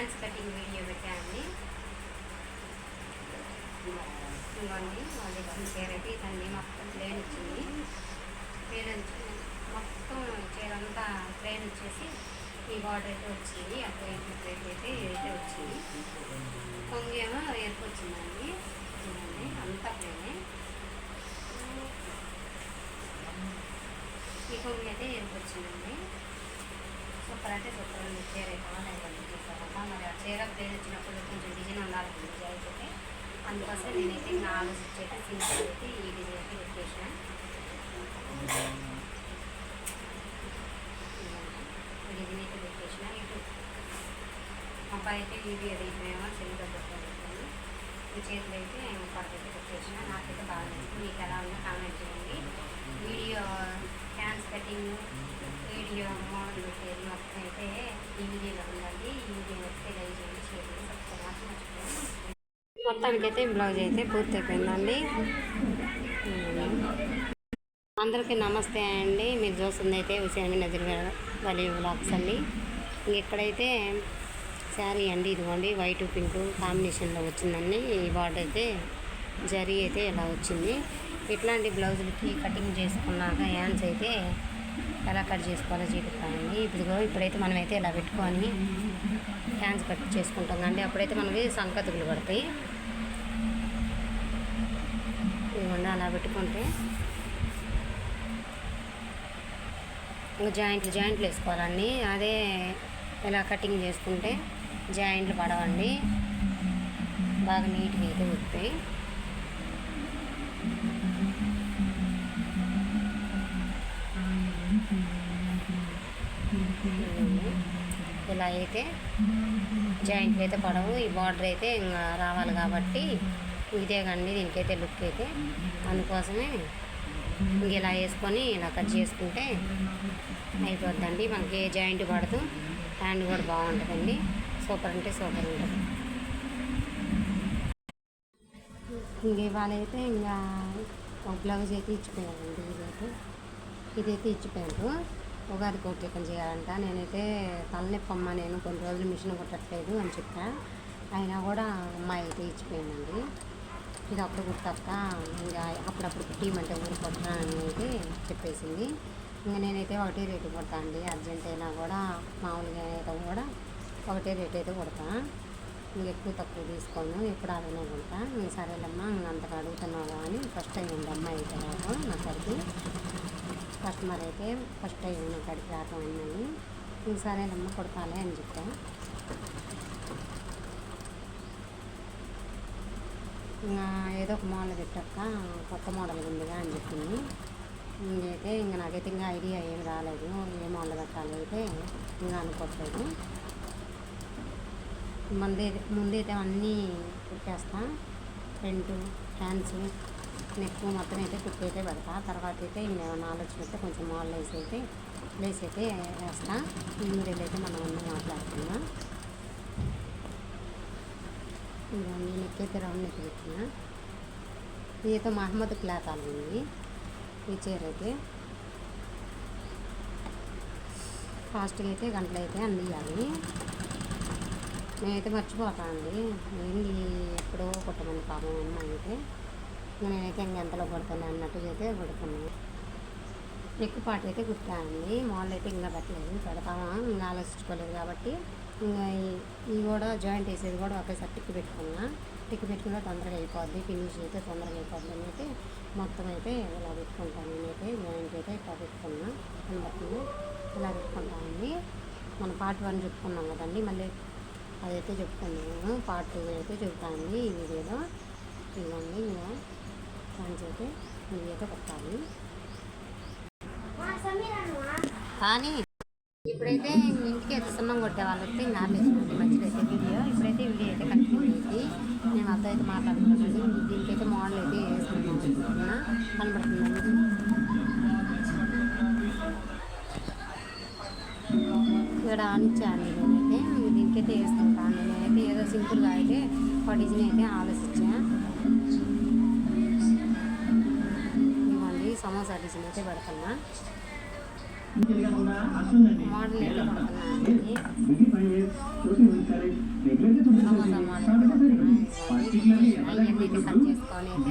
Hands cutting video పెట్టానండి ఇవ్వండి వాళ్ళు చీరకి దాన్ని మొత్తం ప్లేన్ వచ్చింది. ప్లేన్ వచ్చి మొత్తం చీరంతా ప్లేన్ వచ్చేసి ఈ బార్డర్ అయితే వచ్చింది. అక్కడ ప్లేట్ అయితే ఇదైతే వచ్చింది. కొంగేమో ఎరుపు వచ్చిందండి. ఇదండి అంతా ప్లేనే ఈ కొంగి అయితే ఎరుపు వచ్చిందండి. సూపర్ అంటే సూపర్ ఉంది చీర అయితే ఆన్లైన్లో చూసారమ్మా మరి ఆ చీర ప్లేన్ వచ్చినప్పుడు కొంచెం డిజైన్ ఉండాలి డిజైన్ అయితే. అందుకోసం నేనైతే ఇంకా ఆలోచించి అయితే సింగిల్ అయితే ఈ డిజైన్ అయితే పెట్టేసిన. డిజైన్ అయితే పెట్టేసిన. ఇటు అబ్బాయి అయితే వీడియో తీసినేమో సెల్గా పెట్టాను ఈ చేతులు అయితే నేను పక్కకి పెట్టేసిన నాకైతే బాగా నచ్చింది. మీకు ఎలా ఉందో కామెంట్ చేయండి. Video hands cutting video model పెట్టేది మొత్తం అయితే ఈ వీడియోలో ఉందండి. ఈ వీడియో వస్తే లైక్ చేయండి షేర్ చేయండి సబ్స్క్రైబ్ మాత్రం మొత్తానికైతే బ్లౌజ్ అయితే పూర్తి అయిపోయిందండి అందరికీ నమస్తే అండి. మీరు చూస్తుంది అయితే హుసేన్ నజర్ వలి బ్లాక్స్ అండి. ఇంక ఇక్కడైతే శారీ అండి ఇదిగోండి వైట్ పింక్ కాంబినేషన్లో వచ్చిందండి. ఈ బార్డర్ అయితే జరీ అయితే ఇలా వచ్చింది. ఇట్లాంటి బ్లౌజులకి కటింగ్ చేసుకున్నాక హ్యాండ్స్ అయితే ఎలా కట్ చేసుకోవాలో చూపిస్తానండి. ఇదిగో ఇప్పుడైతే మనమైతే ఇలా పెట్టుకొని హ్యాండ్స్ కట్ చేసుకుంటాం అండి. అప్పుడైతే మనకి సంకతులు పడతాయి. ఇదిగోండి అలా పెట్టుకుంటే ఇంకా జాయింట్లు జాయింట్లు వేసుకోవాలండి. అదే ఇలా కటింగ్ చేసుకుంటే జాయింట్లు పడవండి. బాగా నీట్గా అయితే వస్తాయి. ఇలా అయితే జాయింట్లు అయితే పడవు. ఈ బార్డర్ అయితే ఇంకా రావాలి కాబట్టి ఇదే కండి దీనికైతే లుక్ అయితే. అందుకోసమే ఇంక ఇలా వేసుకొని ఇలా కట్ చేసుకుంటే అయిపోద్దండి. మనకి జాయింట్ పడదు. హ్యాండ్ కూడా బాగుంటుందండి. సూపర్ అంటే సూపర్ ఉంటుంది ఇంక ఇవాళ అయితే ఇంకా ఒక బ్లౌజ్ అయితే ఇచ్చిపోయానండి ఇదైతే ఇదైతే ఇచ్చిపోయారు. ఉగాది కోట్లకం చేయాలంట. నేనైతే తలనొప్పి నేను కొన్ని రోజులు మిషన్ కుట్టట్లేదు అని చెప్పా. అయినా కూడా అమ్మాయి అయితే ఇచ్చిపోయిందండి. ఇది అప్పుడు కుట్టక్క ఇంకా అప్పుడప్పుడు కుట్టిమంటే ఊరు కుట్టరా అని అయితే చెప్పేసింది. ఇంకా నేనైతే ఒకటి రేటు కుడతా అండి. అర్జెంట్ అయినా కూడా మామూలుగా అయితే కూడా ఒకటే రేట్ అయితే కొడతా. ఇంక ఎక్కువ తక్కువ తీసుకోను. ఎప్పుడు అలానే కుడతా. నేను సరేలమ్మా ఇంక అంతగా అడుగుతున్నావా అని ఫస్ట్ టైం ఉంది అమ్మాయి అయితే రావడం నా కడికి కస్టమర్ అయితే ఫస్ట్ టైం నా కడికి రావడం అయిందని. ఇంక సరేలమ్మా కుడతాలే అని చెప్పా. ఏదో ఒక మోడల్ పెట్టక్క కొత్త మోడల్ ఉందిగా అని చెప్పింది. ఇంకైతే ఇంకా నాకైతే ఇంకా ఐడియా ఏం రాలేదు. ఏ మోడల్ పెట్టాలి అయితే ఇంకా అనుకోవట్లేదు ముందే ముందైతే అన్నీ కుట్టేస్తా ఫ్రంట్ హ్యాండ్స్ నెక్ మొత్తం అయితే కుట్టి అయితే పెడతా. తర్వాత అయితే ఇంకేమైనా ఆలోచన అయితే కొంచెం మాల్ లేస్ అయితే లేస్ అయితే వేస్తా. ఇందులో అయితే మనం అన్నీ మాట్లాడుతున్నాం ఇవన్నీ నెక్ అయితే రౌండ్ నెక్ పెట్టినా ఇదైతే మహమ్మద్ క్లాత్ ఉంది ఈ చీర అయితే. ఫాస్ట్గా అయితే గంటలు అయితే అందియాలి. నేనైతే మర్చిపోతా అండి. ఏంది ఎప్పుడో కుట్టమని పాపం అమ్మ అయితే నేనైతే ఇంకెంతలో ఎంతలో కొడతాను అన్నట్టు అయితే కొడుతున్నాను ఎక్కువ పాటలు అయితే కుట్టానండి మామూలు అయితే ఇంకా పెట్టలేదు. పెడతామా? ఇంకా ఆలోచించుకోలేదు కాబట్టి. ఇంకా ఇవి కూడా జాయింట్ వేసేది కూడా ఒకేసారి టిక్కు పెట్టుకున్నా. టిక్కు పెట్టుకున్నా తొందరగా అయిపోద్ది. ఫినిష్ అయితే తొందరగా అయిపోద్ది అని అయితే మొత్తం అయితే ఇలా పెట్టుకుంటాను నేనైతే. జాయింట్ అయితే ఇట్లా పెట్టుకున్నా. ఇలా పెట్టుకుంటానండి మన పార్ట్ వన్ చెప్పుకున్నాం కదండి. మళ్ళీ అదైతే చెప్పుకున్నాను పార్ట్ టూ అయితే చెప్తాను. ఈ వీడియోలో ఇవ్వండి ఇంకా దానికి అయితే ఇదైతే కొట్టాలి కానీ ఇప్పుడైతే ఇంటికి అయితే సున్నం కొట్టే వాళ్ళు వస్తే ఇంకా అయితే వీడియో. ఇప్పుడైతే వీడియో అయితే కంటిన్యూ అయింది. నేను అర్థం అయితే మాట్లాడుతున్నాను. దీనికైతే మోడల్ అయితే వేసుకుంటున్నా కనబడుతుందండి ఇక్కడ ఆనిచ్చాను దీనికైతే వేసుకుంటాను. నేనైతే ఏదో సింపుల్గా అయితే ఒక డిజైన్ అయితే ఆలోచించా. ఇవ్వండి సమోసా డిజైన్ అయితే పెడుతున్నా. మోడల్ అయితే కొడుతున్నానండి సమోసా మోడల్ అయితే కట్ చేసుకొని అయితే